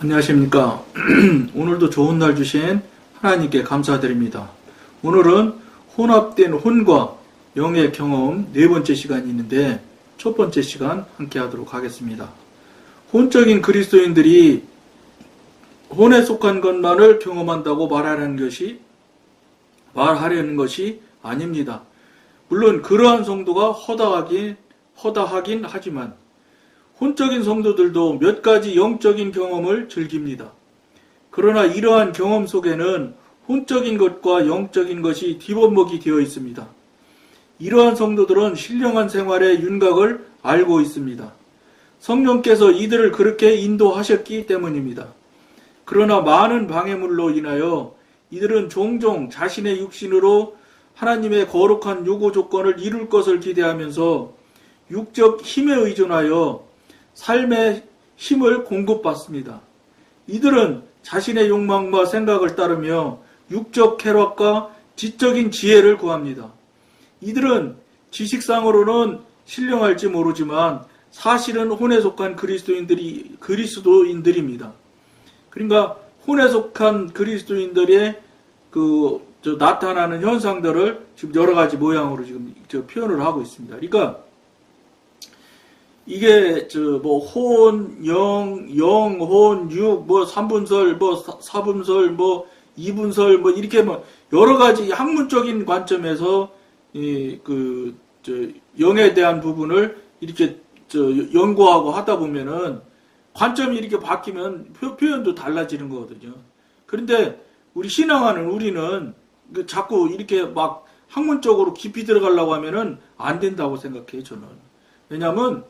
안녕하십니까. 오늘도 좋은 날 주신 하나님께 감사드립니다. 오늘은 혼합된 혼과 영의 경험 네 번째 시간이 있는데 첫 번째 시간 함께 하도록 하겠습니다. 혼적인 그리스도인들이 혼에 속한 것만을 경험한다고 말하는 것이 말하려는 것이 아닙니다. 물론 그러한 성도가 허다하긴 허다하긴 하지만 혼적인 성도들도 몇 가지 영적인 경험을 즐깁니다. 그러나 이러한 경험 속에는 혼적인 것과 영적인 것이 뒤범벅이 되어 있습니다. 이러한 성도들은 신령한 생활의 윤곽을 알고 있습니다. 성령께서 이들을 그렇게 인도하셨기 때문입니다. 그러나 많은 방해물로 인하여 이들은 종종 자신의 육신으로 하나님의 거룩한 요구 조건을 이룰 것을 기대하면서 육적 힘에 의존하여 삶의 힘을 공급받습니다. 이들은 자신의 욕망과 생각을 따르며 육적 쾌락과 지적인 지혜를 구합니다. 이들은 지식상으로는 신령할지 모르지만 사실은 혼에 속한 그리스도인들이 그리스도인들입니다. 그러니까 혼에 속한 그리스도인들의 그 나타나는 현상들을 지금 여러 가지 모양으로 지금 표현을 하고 있습니다. 그러니까 이게 저 뭐 혼, 영, 영, 혼, 육, 뭐 삼분설, 뭐 사- 사분설, 뭐 이분설, 뭐 이렇게 뭐 여러 가지 학문적인 관점에서 이 그 저 영에 대한 부분을 이렇게 저 연구하고 하다 보면은 관점이 이렇게 바뀌면 표, 표현도 달라지는 거거든요. 그런데 우리 신앙하는 우리는 그 자꾸 이렇게 막 학문적으로 깊이 들어가려고 하면은 안 된다고 생각해요, 저는. 왜냐하면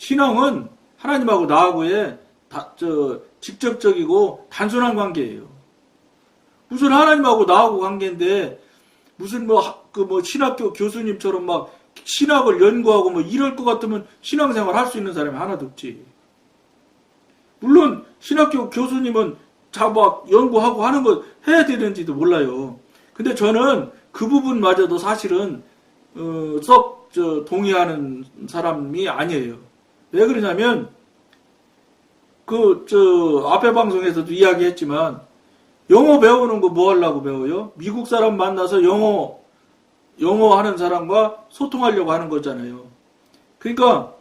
신앙은 하나님하고 나하고의 다, 저, 직접적이고 단순한 관계예요. 무슨 하나님하고 나하고 관계인데 무슨 뭐 그 뭐 신학교 교수님처럼 막 신학을 연구하고 뭐 이럴 것 같으면 신앙생활 할 수 있는 사람이 하나도 없지. 물론 신학교 교수님은 자막 연구하고 하는 거 해야 되는지도 몰라요. 근데 저는 그 부분마저도 사실은 어, 썩저 동의하는 사람이 아니에요. 왜 그러냐면 그 저 앞에 방송에서도 이야기했지만 영어 배우는 거 뭐 하려고 배워요? 미국 사람 만나서 영어 영어 하는 사람과 소통하려고 하는 거잖아요. 그러니까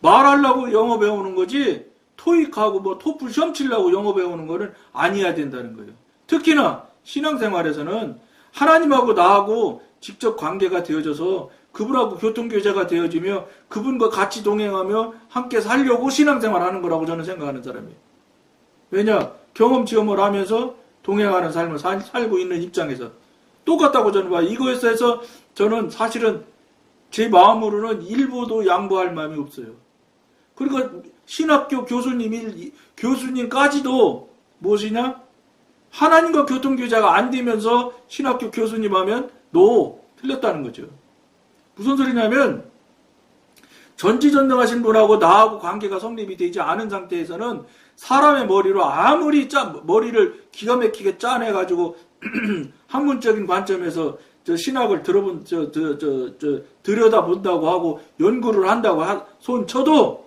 말하려고 영어 배우는 거지 토익하고 뭐 토플 시험 치려고 영어 배우는 거는 아니어야 된다는 거예요. 특히나 신앙생활에서는 하나님하고 나하고 직접 관계가 되어져서 그분하고 교통교제가 되어지며 그분과 같이 동행하며 함께 살려고 신앙생활 하는 거라고 저는 생각하는 사람이에요. 왜냐? 경험 체험을 하면서 동행하는 삶을 살, 살고 있는 입장에서 똑같다고 저는 봐요. 이거에서 해서 저는 사실은 제 마음으로는 일부도 양보할 마음이 없어요. 그리고 신학교 교수님이 교수님까지도 무엇이냐? 하나님과 교통교제가 안 되면서 신학교 교수님 하면 노 틀렸다는 거죠. 무슨 소리냐면 전지전능하신 분하고 나하고 관계가 성립이 되지 않은 상태에서는 사람의 머리로 아무리 짜 머리를 기가 막히게 짜내 가지고 학문적인 관점에서 저 신학을 들어본 저 저 저 저 들여다 본다고 하고 연구를 한다고 하, 손 쳐도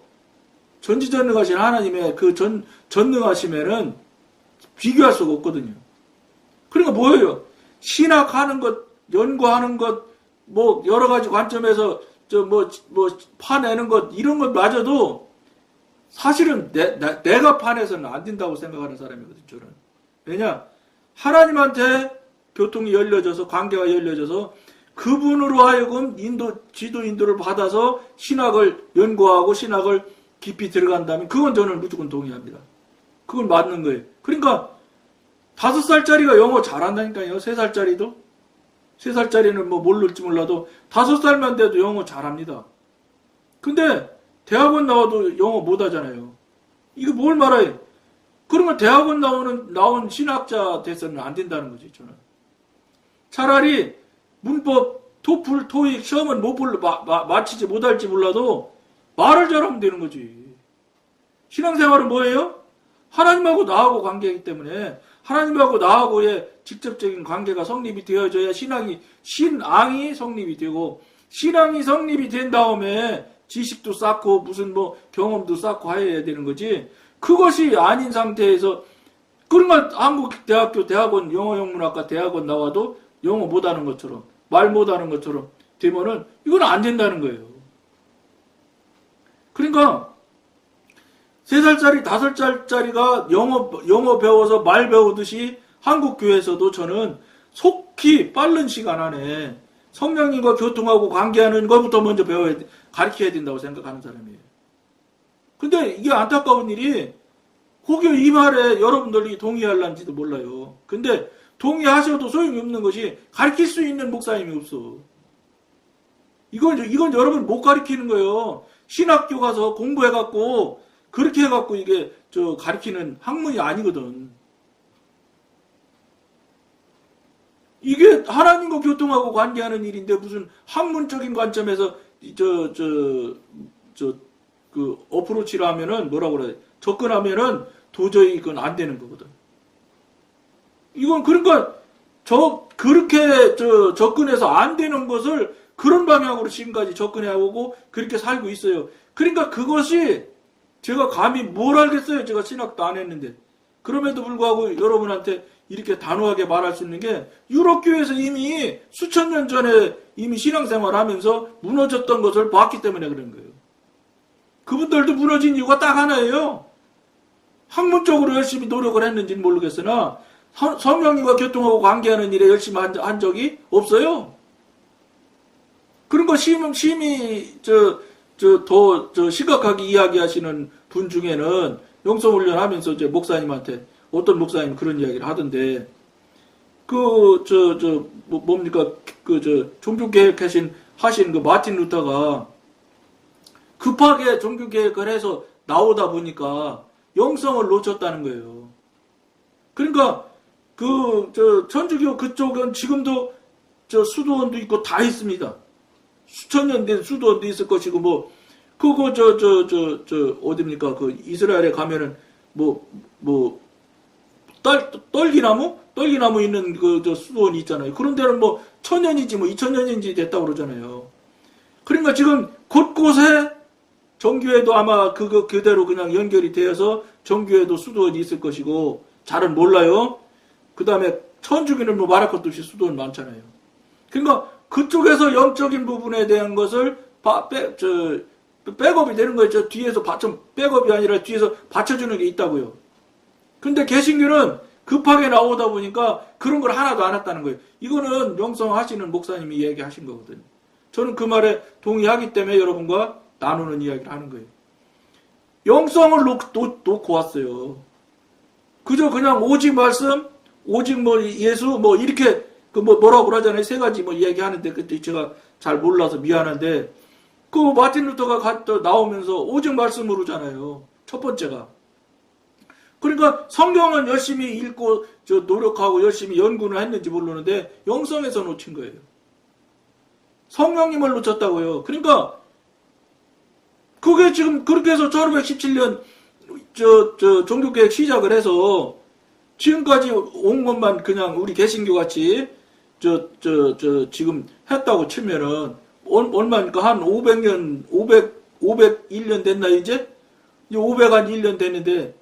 전지전능하신 하나님의 그 전 전능하심에는 비교할 수가 없거든요. 그러니까 뭐예요? 신학하는 것, 연구하는 것, 뭐 여러 가지 관점에서 저뭐뭐 파내는 것 이런 것마저도 사실은 내, 나- 내가 파내서는 안 된다고 생각하는 사람이거든요. 저는 왜냐 하나님한테 교통이 열려져서 관계가 열려져서 그분으로 하여금 인도 지도 인도를 받아서 신학을 연구하고 신학을 깊이 들어간다면 그건 저는 무조건 동의합니다. 그건 맞는 거예요. 그러니까 다섯 살짜리가 영어 잘한다니까요. 세 살짜리도 세 살짜리는 뭐 모를지 몰라도 다섯 살만 돼도 영어 잘합니다. 근데 대학원 나와도 영어 못하잖아요. 이거 뭘 말해? 그러면 대학원 나오는 나온 신학자 돼서는 안 된다는 거지 저는. 차라리 문법, 토플, 토익 시험은 못 불러 마, 마, 마치지 못할지 몰라도 말을 잘하면 되는 거지. 신앙생활은 뭐예요? 하나님하고 나하고 관계이기 때문에 하나님하고 나하고의 직접적인 관계가 성립이 되어져야 신앙이 신앙이 성립이 되고 신앙이 성립이 된 다음에 지식도 쌓고 무슨 뭐 경험도 쌓고 해야 되는 거지. 그것이 아닌 상태에서 그러면 한국 대학교 대학원 영어 영문학과 대학원 나와도 영어 못하는 것처럼 말 못하는 것처럼 되면은 이건 안 된다는 거예요. 그러니까 세 살짜리 다섯 살짜리가 영어 영어 배워서 말 배우듯이 한국 교회에서도 저는 속히 빠른 시간 안에 성령님과 교통하고 관계하는 것부터 먼저 배워야 돼- 가르쳐야 된다고 생각하는 사람이에요. 근데 이게 안타까운 일이 혹여 이 말에 여러분들이 동의할란지도 몰라요. 근데 동의하셔도 소용이 없는 것이 가르칠 수 있는 목사님이 없어. 이건 이건 여러분 못 가르치는 거예요. 신학교 가서 공부해갖고 그렇게 해갖고 이게 저 가르치는 학문이 아니거든. 이게 하나님과 교통하고 관계하는 일인데 무슨 학문적인 관점에서 저 저 저 그 어프로치를 하면은 뭐라고 그래 접근하면은 도저히 그건 안 되는 거거든. 이건 그러니까 저 그렇게 저 접근해서 안 되는 것을 그런 방향으로 지금까지 접근해 오고 그렇게 살고 있어요. 그러니까 그것이 제가 감히 뭘 알겠어요. 제가 신학도 안 했는데. 그럼에도 불구하고 여러분한테 이렇게 단호하게 말할 수 있는 게 유럽교회에서 이미 수천 년 전에 이미 신앙생활 하면서 무너졌던 것을 봤기 때문에 그런 거예요. 그분들도 무너진 이유가 딱 하나예요. 학문적으로 열심히 노력을 했는지는 모르겠으나 성- 성령님과 교통하고 관계하는 일에 열심히 한, 한 적이 없어요. 그런 거 심히, 심히, 저, 저, 더, 저, 심각하게 이야기하시는 분 중에는 영성훈련 하면서 이제 목사님한테 어떤 목사님 그런 이야기를 하던데, 그, 저, 저, 뭐, 뭡니까, 그, 저, 종교 개혁 하신, 하신 그 마틴 루터가 급하게 종교 개혁을 해서 나오다 보니까 영성을 놓쳤다는 거예요. 그러니까, 그, 저, 천주교 그쪽은 지금도 저 수도원도 있고 다 있습니다. 수천 년 된 수도원도 있을 것이고 뭐 그거 저 저 저 저 어딥니까 그 이스라엘에 가면은 뭐 뭐떨 떨기나무 떨기나무 있는 그 저 수도원이 있잖아요. 그런 데는 뭐 천년이지 뭐 이천 년인지 됐다고 그러잖아요. 그러니까 지금 곳곳에 정교회도 아마 그거 그대로 그냥 연결이 되어서 정교회도 수도원이 있을 것이고 잘은 몰라요. 그 다음에 천주교는 뭐 말할 것도 없이 수도원 많잖아요. 그러니까 그쪽에서 영적인 부분에 대한 것을 바, 빼, 저, 백업이 되는. 저 뒤에서 받쳐, 백업이 아니라 뒤에서 받쳐주는 게 있다고요. 근데 개신교는 급하게 나오다 보니까 그런 걸 하나도 안 했다는 거예요. 이거는 명성 하시는 목사님이 얘기하신 거거든요. 저는 그 말에 동의하기 때문에 여러분과 나누는 이야기를 하는 거예요. 영성을 놓, 놓, 놓고 왔어요. 그저 그냥 오직 말씀, 오직 뭐 예수, 뭐 이렇게 그 뭐 뭐라고 그러잖아요. 세 가지 뭐 이야기하는데 그때 제가 잘 몰라서 미안한데 그 마틴 루터가 나오면서 오직 말씀으로잖아요. 첫 번째가. 그러니까 성경은 열심히 읽고 저 노력하고 열심히 연구는 했는지 모르는데 영성에서 놓친 거예요. 성령님을 놓쳤다고요. 그러니까 그게 지금 그렇게 해서 1517년 저, 저 종교개혁 시작을 해서 지금까지 온 것만 그냥 우리 개신교 같이 저, 저, 저, 지금 했다고 치면은, 얼- 얼마니까 한 500년, 500, 501년 됐나, 이제? 이제 501년 됐는데,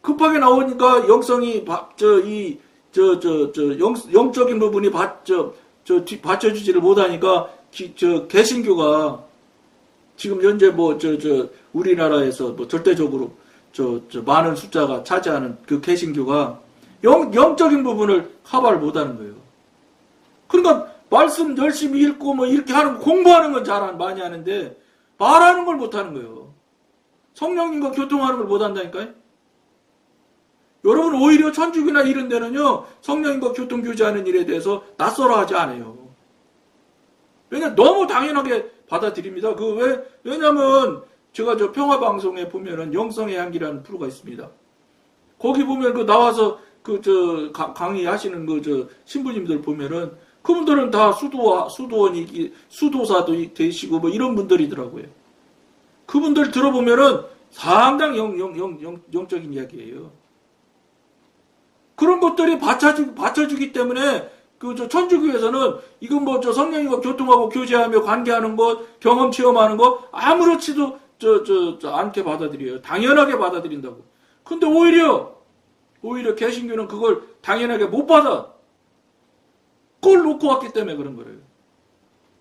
급하게 나오니까 영성이, 바- 저, 이, 저, 저, 저, 영, 영적인 부분이 받, 저, 저, 뒤- 받쳐주지를 못하니까, 기- 저, 개신교가, 지금 현재 뭐, 저, 저, 우리나라에서 뭐 절대적으로, 저, 저, 많은 숫자가 차지하는 그 개신교가, 영, 영적인 부분을 커버를 못하는 거예요. 그러니까 말씀 열심히 읽고 뭐 이렇게 하는 공부하는 건 잘 많이 하는데 말하는 걸 못 하는 거예요. 성령님과 교통하는 걸 못 한다니까요. 여러분 오히려 천주교나 이런 데는요 성령님과 교통 교제하는 일에 대해서 낯설어 하지 않아요. 왜냐 너무 당연하게 받아들입니다. 그 왜 왜냐면 제가 저 평화 방송에 보면은 영성의 향기라는 프로가 있습니다. 거기 보면 그 나와서 그 저 강의하시는 그 저 신부님들 보면은 그분들은 다 수도 수도원이 수도사도 되시고 뭐 이런 분들이더라고요. 그분들 들어보면은 상당히 영, 영, 영적인 이야기예요. 그런 것들이 받쳐주, 받쳐주기 때문에 그그저 천주교에서는 이건 뭐 저 성령님과 교통하고 교제하며 관계하는 것, 경험 체험하는 것 아무렇지도 저 저 저 않게 받아들여요. 당연하게 받아들인다고. 근데 오히려 오히려 개신교는 그걸 당연하게 못 받아. 그걸 놓고 왔기 때문에 그런 거예요.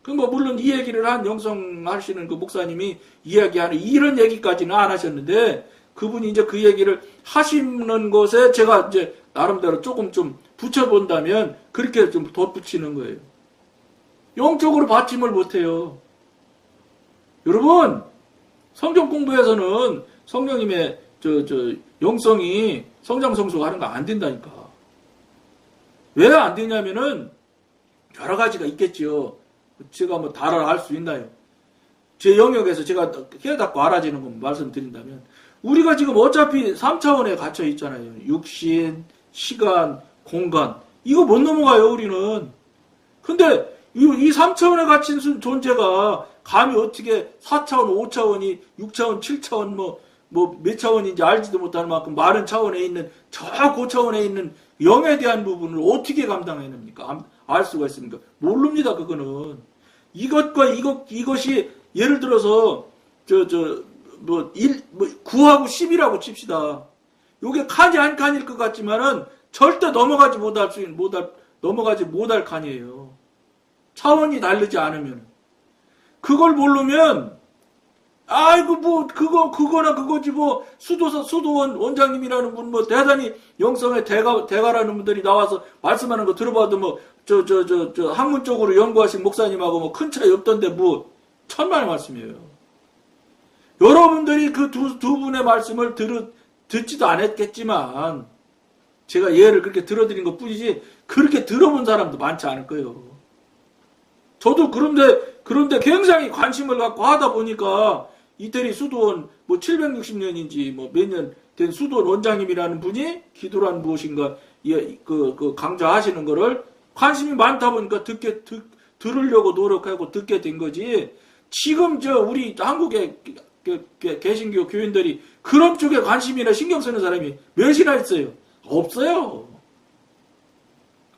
그뭐 물론 이 얘기를 한 영성 하시는 그 목사님이 이야기하는 이런 얘기까지는 안 하셨는데 그분이 이제 그 얘기를 하시는 것에 제가 이제 나름대로 조금 좀 붙여본다면 그렇게 좀 덧붙이는 거예요. 영적으로 받침을 못해요. 여러분 성경 공부에서는 성령님의 저 저 영성이 성장 성소가 하는 거 안 된다니까. 왜 안 되냐면은 여러 가지가 있겠지요. 제가 뭐 다를 알 수 있나요? 제 영역에서 제가 깨닫고 알아지는 건 말씀드린다면 우리가 지금 어차피 3차원에 갇혀 있잖아요. 육신, 시간, 공간. 이거 못 넘어가요, 우리는. 근데 이, 이 3차원에 갇힌 순- 존재가 감히 어떻게 4차원, 5차원이 6차원, 7차원 뭐, 뭐 몇 차원인지 알지도 못하는 만큼 많은 차원에 있는 저 고차원에 있는 영에 대한 부분을 어떻게 감당해냅니까? 암- 알 수가 있습니까? 모릅니다, 그거는. 이것과 이것, 이것이 예를 들어서 저, 저, 뭐, 1, 뭐, 9하고 10이라고 칩시다. 요게 칸이 한 칸일 것 같지만은 절대 넘어가지 못할 수 못할, 넘어가지 못할 칸이에요. 차원이 다르지 않으면. 그걸 모르면, 아이고, 뭐, 그거, 그거나 그거지, 뭐, 수도사, 수도원 원장님이라는 분, 뭐, 대단히 영성의 대가, 대가라는 분들이 나와서 말씀하는 거 들어봐도 뭐, 저, 저, 저, 저, 학문 쪽으로 연구하신 목사님하고 뭐, 큰 차이 없던데, 뭐, 천만의 말씀이에요. 여러분들이 그 두, 두 분의 말씀을 들, 듣지도 않았겠지만, 제가 예를 그렇게 들어드린 것 뿐이지, 그렇게 들어본 사람도 많지 않을 거예요. 저도 그런데, 그런데 굉장히 관심을 갖고 하다 보니까, 이태리 수도원, 뭐 760년인지 뭐 몇 년 된 수도원 원장님이라는 분이 기도란 무엇인가, 예, 그, 그 강좌하시는 거를 관심이 많다 보니까 듣게, 듣, 들으려고 노력하고 듣게 된 거지, 지금 저 우리 한국의 그- 그 개신교 교인들이 그런 쪽에 관심이나 신경 쓰는 사람이 몇이나 있어요? 없어요.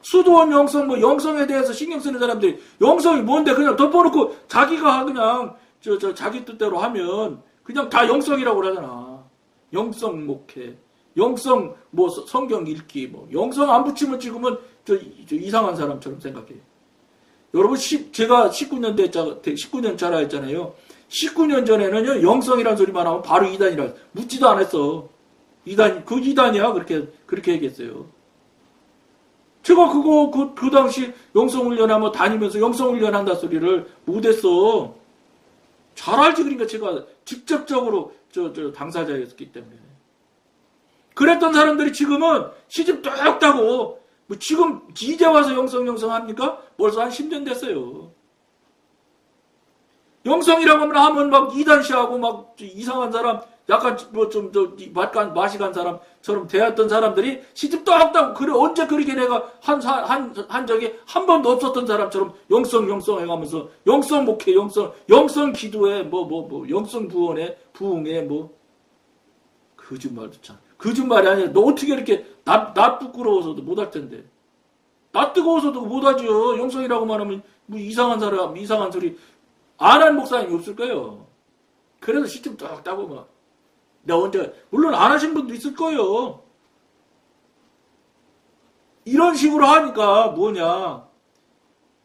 수도원 영성 뭐 영성에 대해서 신경 쓰는 사람들이 영성이 뭔데 그냥 덮어놓고 자기가 그냥 저 저 자기 뜻대로 하면 그냥 다 영성이라고 그러잖아. 영성 목회, 영성 뭐 서- 성경 읽기 뭐 영성 안 붙이면 지금은 저, 저 이상한 사람처럼 생각해. 여러분 시- 제가 19년 대 19년 차라 했잖아요. 19년 전에는요 영성이라는 소리만 하면 바로 이단이라 묻지도 않았어. 이단 그 이단이야 그렇게 그렇게 얘기했어요. 제가 그거 그, 그 당시 영성 훈련하면 다니면서 영성 훈련한다 소리를 못했어. 잘 알지 그러니까 제가 직접적으로 저, 저 당사자였기 때문에. 그랬던 사람들이 지금은 시집 뚝 따고 뭐 지금 이제 와서 영성 영성 합니까? 벌써 한 10년 됐어요. 영성이라고 하면 하면 막 이단시하고 막 이상한 사람 약간 뭐 좀 저 맛간 맛이 간 사람 처럼 대했던 사람들이 시집 떡다고 그래 언제 그렇게 내가 한한 한 적이 한 번도 없었던 사람처럼 영성 영성 해가면서 영성 목회 영성 영성 기도에 뭐 뭐 뭐 영성 부원에 부흥에 뭐. 거짓말도 참 거짓말이 아니라 너 어떻게 이렇게 나, 나 부끄러워서도 못할 텐데. 나 뜨거워서도 못하죠 영성이라고만 하면 뭐 이상한 사람 이상한 소리. 안 한 목사님이 없을 거예요. 그래서 시점 딱 따고 막 내가 언제 물론 안 하신 분도 있을 거예요 이런 식으로 하니까 뭐냐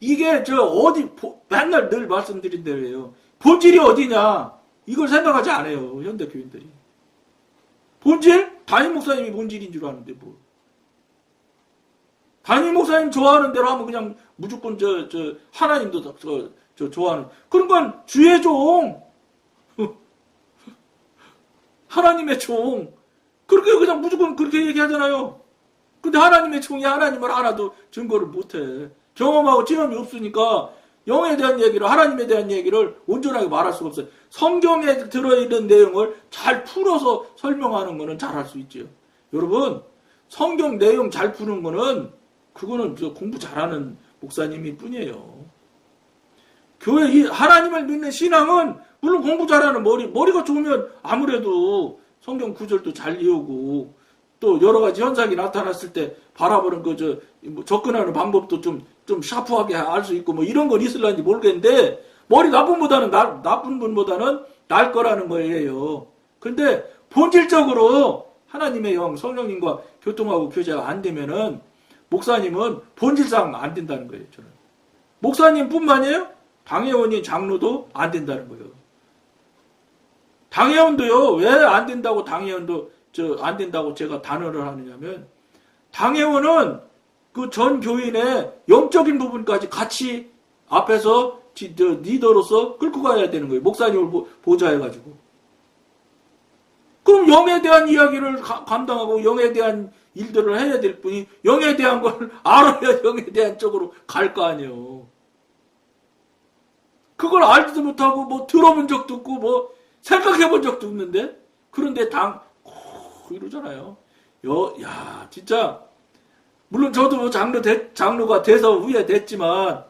이게 저 어디 보- 맨날 늘 말씀드린 대로예요 본질이 어디냐 이걸 생각하지 않아요 현대 교인들이 본질? 담임 목사님이 본질인 줄 아는데 뭐. 담임 목사님 좋아하는 대로 하면 그냥 무조건 저, 저, 하나님도 저, 저, 저 좋아하는. 그런 건 주의 종. 하나님의 종. 그렇게 그냥 무조건 그렇게 얘기하잖아요. 근데 하나님의 종이 하나님을 하나도 증거를 못해. 경험하고 체험이 없으니까 영에 대한 얘기를 하나님에 대한 얘기를 온전하게 말할 수가 없어요. 성경에 들어있는 내용을 잘 풀어서 설명하는 거는 잘 할 수 있죠. 여러분 성경 내용 잘 푸는 거는 그거는 저 공부 잘하는 목사님이 뿐이에요. 교회 이 하나님을 믿는 신앙은 물론 공부 잘하는 머리 머리가 좋으면 아무래도 성경 구절도 잘 외우고 또 여러 가지 현상이 나타났을 때 바라보는 그저 뭐 접근하는 방법도 좀 좀 샤프하게 알 수 있고 뭐 이런 건 있을런지 모르겠는데 머리 나쁜 보다는 나, 나쁜 분보다는 날 거라는 거예요. 근데 본질적으로 하나님의 영 성령님과 교통하고 교제가 안 되면은 목사님은 본질상 안 된다는 거예요. 저는 목사님뿐만이에요. 당회원이 장로도 안 된다는 거예요. 당회원도요. 왜 안 된다고 당회원도 저 안 된다고 제가 단언을 하느냐면 당회원은 그 전 교인의 영적인 부분까지 같이 앞에서 지- 저 리더로서 끌고 가야 되는 거예요. 목사님을 보- 보좌해가지고. 그럼 영에 대한 이야기를 가- 감당하고 영에 대한 일들을 해야 될 뿐이 영에 대한 걸 알아야 영에 대한 쪽으로 갈 거 아니에요. 그걸 알지도 못하고 뭐 들어본 적도 없고 뭐 생각해 본 적도 없는데 그런데 당 오, 이러잖아요. 여, 야 진짜 물론 저도 뭐 장로 대- 장로가 돼서 후에 됐지만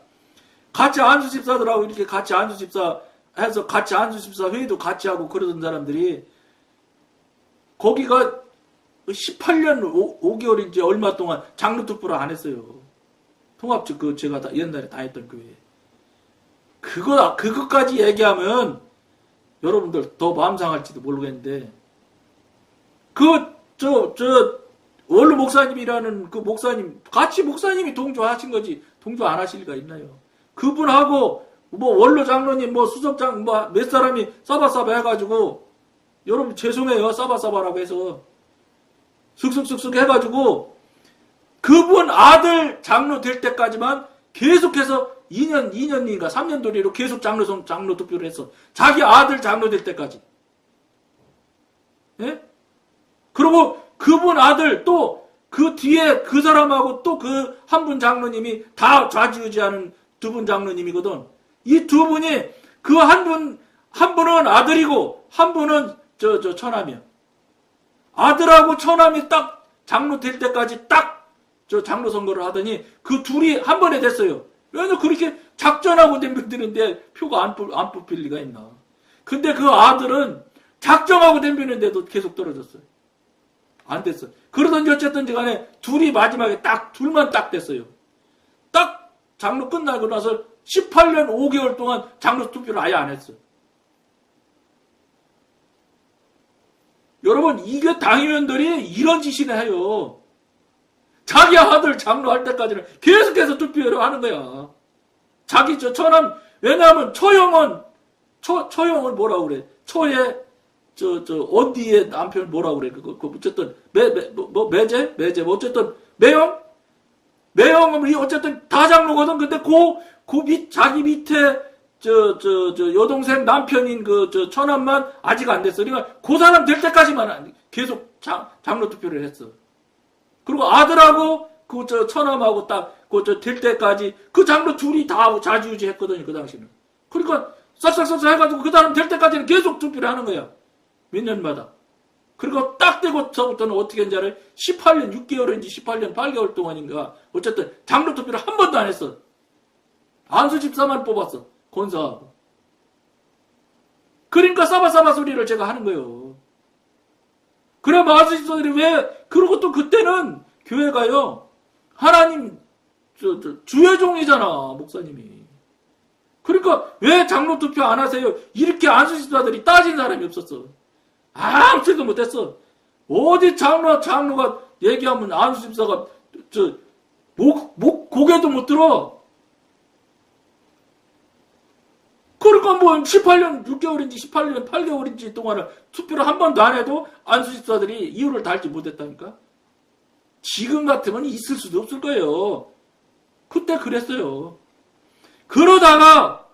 같이 안수 집사들하고 이렇게 같이 안수 집사 해서 같이 안수 집사 회의도 같이 하고 그러던 사람들이 거기가 18년 5, 개월인지 얼마 동안 장로 투표를 안 했어요. 통합적 그 제가 다- 옛날에 다녔던 교회. 그거 그것까지 얘기하면 여러분들 더 마음 상할지도 모르겠는데 그 저 저 원로 목사님이라는 그 목사님 같이 목사님이 동조하신 거지 동조 안 하실 리가 있나요? 그분하고 뭐 원로 장로님 뭐 수석장 뭐 몇 사람이 싸바싸바 해가지고 여러분 죄송해요 싸바싸바라고 해서 슥슥슥슥 해가지고 그분 아들 장로 될 때까지만 계속해서 2년 2년인가 3년 도리로 계속 장로 선 장로 투표를 했어 자기 아들 장로 될 때까지 예? 그리고 그분 아들 또 그 뒤에 그 사람하고 또 그 한 분 장로님이 다 좌지우지하는 두 분 장로님이거든. 이 두 분이 그 한 분, 한 분은 아들이고 한 분은 저, 저 처남이야. 아들하고 처남이 딱 장로 될 때까지 딱 저 장로 선거를 하더니 그 둘이 한 번에 됐어요. 왜냐면 그렇게 작전하고 덤비는데 표가 안, 뽑- 안 뽑힐 리가 있나. 근데 그 아들은 작정하고 덤비는데도 계속 떨어졌어요. 안 됐어. 그러든지 어쨌든지 간에 둘이 마지막에 딱, 둘만 딱 됐어요. 딱 장로 끝나고 나서 18년 5개월 동안 장로 투표를 아예 안 했어요. 여러분, 이게 당의원들이 이런 짓이나 해요. 자기 아들 장로 할 때까지는 계속해서 투표를 하는 거야. 자기 저 처남, 왜냐하면 처형은, 처, 처형을 뭐라고 그래? 처의 저, 저, 어디에 남편 뭐라고 그래? 그거, 그, 어쨌든, 매, 매, 뭐, 뭐, 매제? 매제, 뭐, 어쨌든, 매형? 매형은, 이 어쨌든, 다 장로거든. 근데, 그, 그 밑, 자기 밑에, 저, 저, 저, 여동생 남편인 그, 저, 처남만 아직 안 됐어. 그러니까, 그 사람 될 때까지만 안- 계속 장, 장로 투표를 했어. 그리고 아들하고, 그, 저, 처남하고 딱, 그, 저, 될 때까지, 그 장로 둘이 다 좌지우지 했거든요. 그 당시는. 그러니까, 싹싹싹싹 해가지고, 그 사람 될 때까지는 계속 투표를 하는 거야. 몇 년마다. 그리고 딱 되고서부터는 어떻게 알아요? 18년 6개월인지 18년 8개월 동안인가. 어쨌든 장로 투표를 한 번도 안 했어. 안수 집사만 뽑았어. 권사하고. 그러니까 싸바싸바 소리를 제가 하는 거예요. 그래, 집사들이 왜, 그리고 또 그때는 교회가요, 하나님, 저, 저, 주의 종이잖아, 목사님이. 그러니까 왜 장로 투표 안 하세요? 이렇게 안수 집사들이 따진 사람이 없었어. 아무것도 못했어. 어디 장로, 장로가 얘기하면 안수 집사가, 저, 목, 목, 고개도 못 들어. 그러니까 뭐 18년 6개월인지 18년 8개월인지 동안을 투표를 한 번도 안 해도 안수 집사들이 이유를 달지 못했다니까. 지금 같으면 있을 수도 없을 거예요. 그때 그랬어요. 그러다가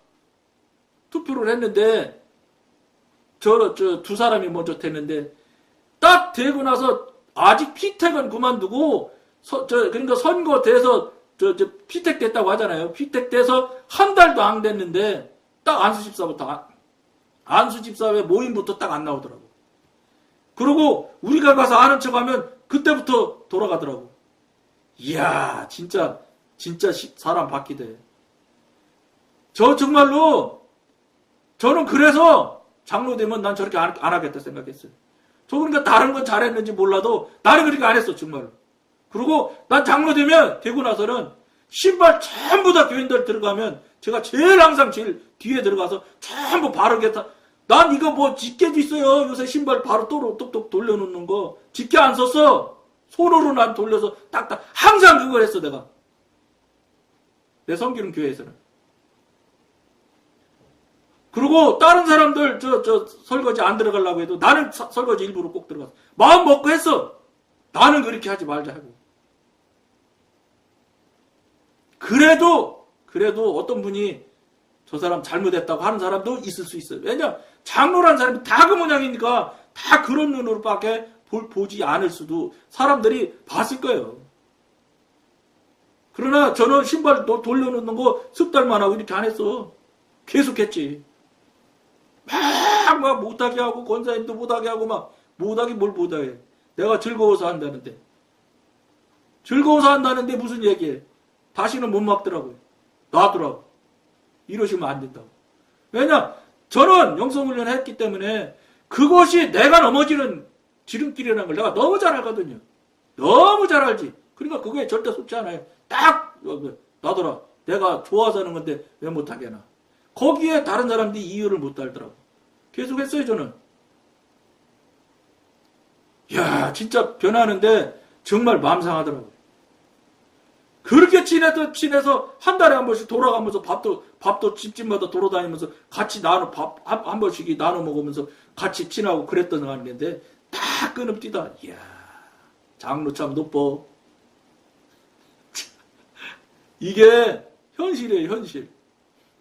투표를 했는데 저, 저, 두 사람이 먼저 됐는데, 딱 되고 나서, 아직 피택은 그만두고, 서, 저, 그러니까 선거 돼서, 저, 저, 피택 됐다고 하잖아요. 피택 돼서 한 달도 안 됐는데, 딱 안수 집사부터, 안- 안수 집사회 모임부터 딱 안 나오더라고. 그리고, 우리가 가서 아는 척 하면, 그때부터 돌아가더라고. 이야, 진짜, 진짜 시- 사람 바뀌대. 저 정말로, 저는 그래서, 장로 되면 난 저렇게 안, 안 하겠다 생각했어요. 저 그러니까 다른 건 잘했는지 몰라도 나는 그렇게 안 했어 정말로. 그리고 난 장로 되면 되고 나서는 신발 전부 다 교인들 들어가면 제가 제일 항상 제일 뒤에 들어가서 전부 바르게 다. 난 이거 뭐 집게도 있어요. 요새 신발 바로 또로 똑똑 돌려놓는 거 집게 안 썼어. 손으로 난 돌려서 딱딱 항상 그걸 했어 내가. 내 성기는 교회에서는. 그리고 다른 사람들 저 저 설거지 안 들어가려고 해도 나는 사- 설거지 일부러 꼭 들어갔어. 마음 먹고 했어. 나는 그렇게 하지 말자 하고. 그래도 그래도 어떤 분이 저 사람 잘못했다고 하는 사람도 있을 수 있어요. 왜냐 장로란 사람이 다 그 모양이니까 다 그런 눈으로밖에 볼, 보지 않을 수도 사람들이 봤을 거예요. 그러나 저는 신발 도- 돌려놓는 거 습 달만 하고 이렇게 안 했어. 계속했지. 막, 막 못하게 하고, 권사님도 못하게 하고, 막, 못하게 뭘 못하게. 내가 즐거워서 한다는데. 즐거워서 한다는데 무슨 얘기해. 다시는 못 막더라고요. 놔두라고. 이러시면 안 된다고. 왜냐? 저는 영성훈련 했기 때문에 그것이 내가 넘어지는 지름길이라는 걸 내가 너무 잘 알거든요. 너무 잘 알지. 그러니까 그거에 절대 속지 않아요. 딱, 놔둬라. 내가 좋아서 하는 건데 왜 못하게 하나. 거기에 다른 사람들이 이유를 못 달더라고. 계속 했어요, 저는. 야 진짜 변하는데 정말 마음 상하더라고요. 그렇게 친해서 친해서 한 달에 한 번씩 돌아가면서 밥도 밥도 집집마다 돌아다니면서 같이 나눠 밥한 번씩 나눠 먹으면서 같이 친하고 그랬던 관계인데 다 끊읍디다. 이야 장로 참 높어. 이게 현실이에요 현실.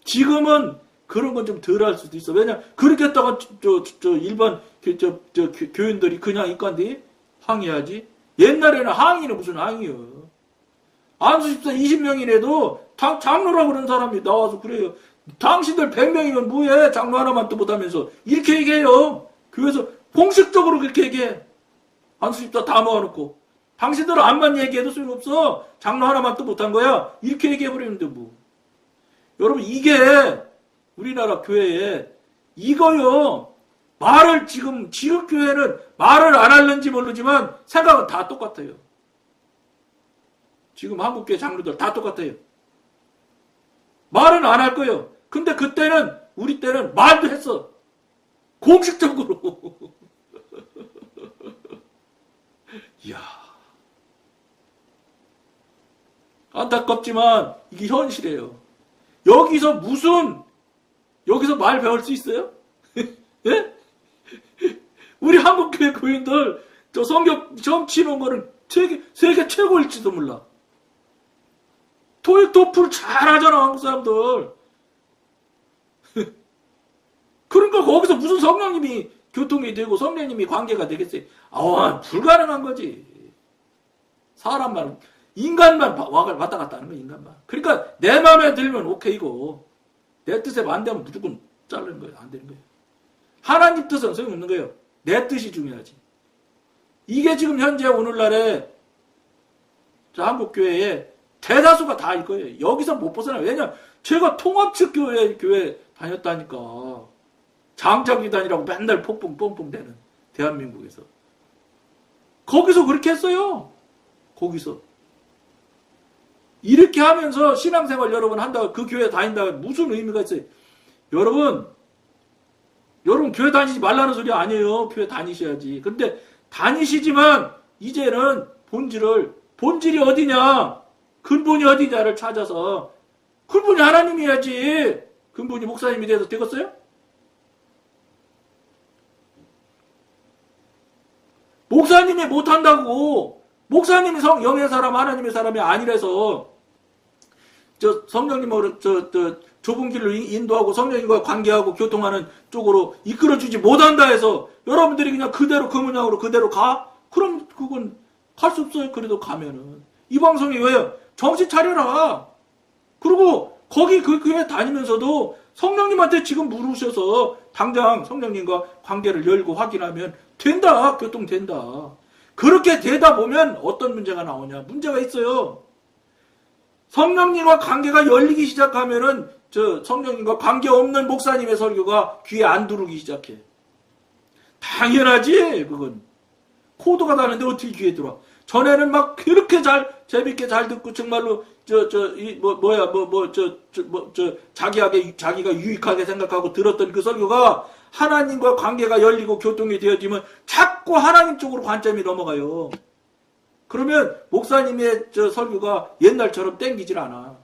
지금은 그런 건 좀 덜 할 수도 있어. 왜냐 그렇게 했다가 저, 저, 저 일반 교, 저, 저 교- 교인들이 그냥 입관디 항의하지. 옛날에는 항의는 무슨 항의요. 안수집사 20명이라도 장, 장로라고 그러는 사람이 나와서 그래요. 당신들 100명이면 뭐해? 장로 하나만 또 못하면서. 이렇게 얘기해요. 교회에서 공식적으로 그렇게 얘기해. 안수집사 다 모아놓고. 당신들은 암만 얘기해도 소용없어. 장로 하나만 또 못한 거야. 이렇게 얘기해버리는데 뭐. 여러분, 이게 우리나라 교회에 이거요. 말을 지금, 지금 교회는 말을 안 하는지 모르지만 생각은 다 똑같아요. 지금 한국교회 장로들 다 똑같아요. 말은 안 할 거예요. 근데 그때는 우리 때는 말도 했어. 공식적으로. 이야. 안타깝지만 이게 현실이에요. 여기서 무슨 여기서 말 배울 수 있어요? 예? 우리 한국교회 교인들 저 성경 점 치는 거는 세계, 세계 최고일지도 몰라. 토익 토플 잘하잖아 한국 사람들. 그러니까 거기서 무슨 성령님이 교통이 되고 성령님이 관계가 되겠어요? 아 불가능한 거지. 사람만 인간만 와- 왔다 갔다 하는 거야 인간만. 그러니까 내 마음에 들면 오케이고 내 뜻에 반대하면 무조건 자르는 거예요. 안 되는 거예요. 하나님 뜻은 소용없는 거예요. 내 뜻이 중요하지. 이게 지금 현재 오늘날에 저 한국 교회에 대다수가 다 이거예요. 여기서 못 벗어나. 왜냐? 제가 통합측 교회, 교회 다녔다니까. 장자기단이라고 맨날 폭풍 뻥뻥 대는 대한민국에서. 거기서 그렇게 했어요. 거기서. 이렇게 하면서 신앙생활 여러분 한다고 그 교회 다닌다고 무슨 의미가 있어요? 여러분, 여러분 교회 다니지 말라는 소리 아니에요. 교회 다니셔야지. 근데 다니시지만 이제는 본질을 본질이 어디냐? 근본이 어디냐를 찾아서 근본이 하나님이야지. 근본이 목사님이 돼서 되겠어요? 목사님이 못한다고 목사님이 성 영의 사람 하나님의 사람이 아니라서 저 성령님으로 저, 저 좁은 길로 인- 인도하고 성령님과 관계하고 교통하는 쪽으로 이끌어주지 못한다 해서 여러분들이 그냥 그대로 그 문양으로 그대로 가? 그럼 그건 갈 수 없어요. 그래도 가면은 이 방송이 왜요? 정신 차려라. 그리고 거기 그 교회 다니면서도 성령님한테 지금 물으셔서 당장 성령님과 관계를 열고 확인하면 된다. 교통 된다. 그렇게 되다 보면 어떤 문제가 나오냐? 문제가 있어요. 성령님과 관계가 열리기 시작하면은 저 성령님과 관계 없는 목사님의 설교가 귀에 안 들어오기 시작해. 당연하지, 그건. 코드가 다른데 어떻게 귀에 들어와? 전에는 막 그렇게 잘, 재밌게 잘 듣고 정말로, 저, 저, 이, 뭐, 뭐야, 뭐, 뭐, 저, 저, 뭐, 저, 자기에게, 자기가 유익하게 생각하고 들었던 그 설교가 하나님과 관계가 열리고 교통이 되어지면 자꾸 하나님 쪽으로 관점이 넘어가요. 그러면 목사님의 저 설교가 옛날처럼 땡기질 않아.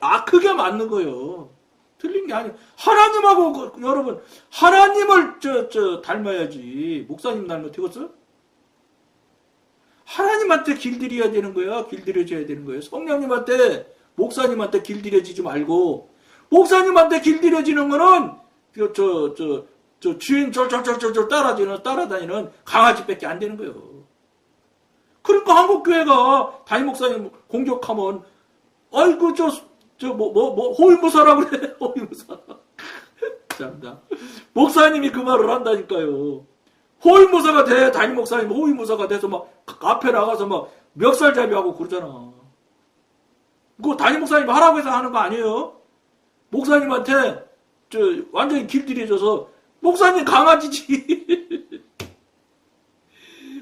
아, 그게 맞는 거예요. 틀린 게 아니에요. 하나님하고, 그- 여러분, 하나님을 저, 저, 닮아야지. 목사님 닮아 되겠어? 하나님한테 길들여야 되는 거야. 길들여져야 되는 거예요. 성령님한테, 목사님한테 길들여지지 말고, 목사님한테 길들여지는 거는, 저, 저, 저, 저 주인 쫄쫄쫄쫄 따라지는, 따라다니는 강아지밖에 안 되는 거예요. 그러니까 한국교회가 담임 목사님 공격하면, 아이고, 저, 저, 뭐, 뭐, 뭐, 호위무사라고 그래. 호위무사. 참다. 목사님이 그 말을 한다니까요. 호위무사가 돼. 담임 목사님 호위무사가 돼서 막 앞에 나가서 막 멱살잡이하고 그러잖아. 그거 담임 목사님 하라고 해서 하는 거 아니에요? 목사님한테 저 완전히 길들여져서 목사님 강아지지.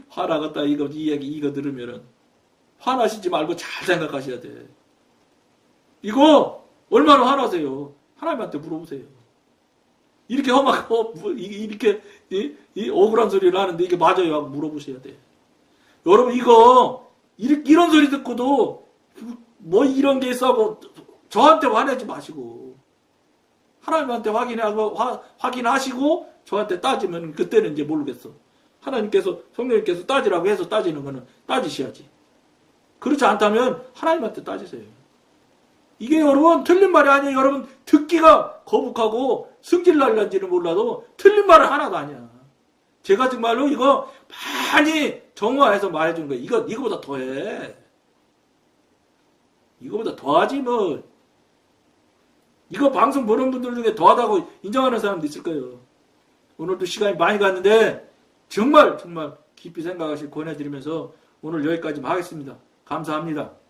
화나겠다 이거 이 이야기 이거 들으면은 화나시지 말고 잘 생각하셔야 돼. 이거 얼마나 화나세요? 하나님한테 물어보세요. 이렇게 험하고 뭐, 이- 이렇게 이, 이 억울한 소리를 하는데 이게 맞아요 하고 물어보셔야 돼. 여러분 이거 이런 소리 듣고도 뭐 이런 게 있어 하고 저한테 화내지 마시고 하나님한테 확인하고 화- 확인하시고 저한테 따지면 그때는 이제 모르겠어. 하나님께서 성령님께서 따지라고 해서 따지는 거는 따지셔야지. 그렇지 않다면 하나님한테 따지세요. 이게 여러분 틀린 말이 아니에요. 여러분 듣기가 거북하고 승질 날란지는 몰라도 틀린 말은 하나도 아니야. 제가 정말로 이거 많이 정화해서 말해주는 거예요. 이거 이거보다 더해. 이거보다 더하지 뭐. 이거 방송 보는 분들 중에 더하다고 인정하는 사람도 있을 거예요. 오늘도 시간이 많이 갔는데 정말 정말 깊이 생각하실 권해드리면서 오늘 여기까지만 하겠습니다. 감사합니다.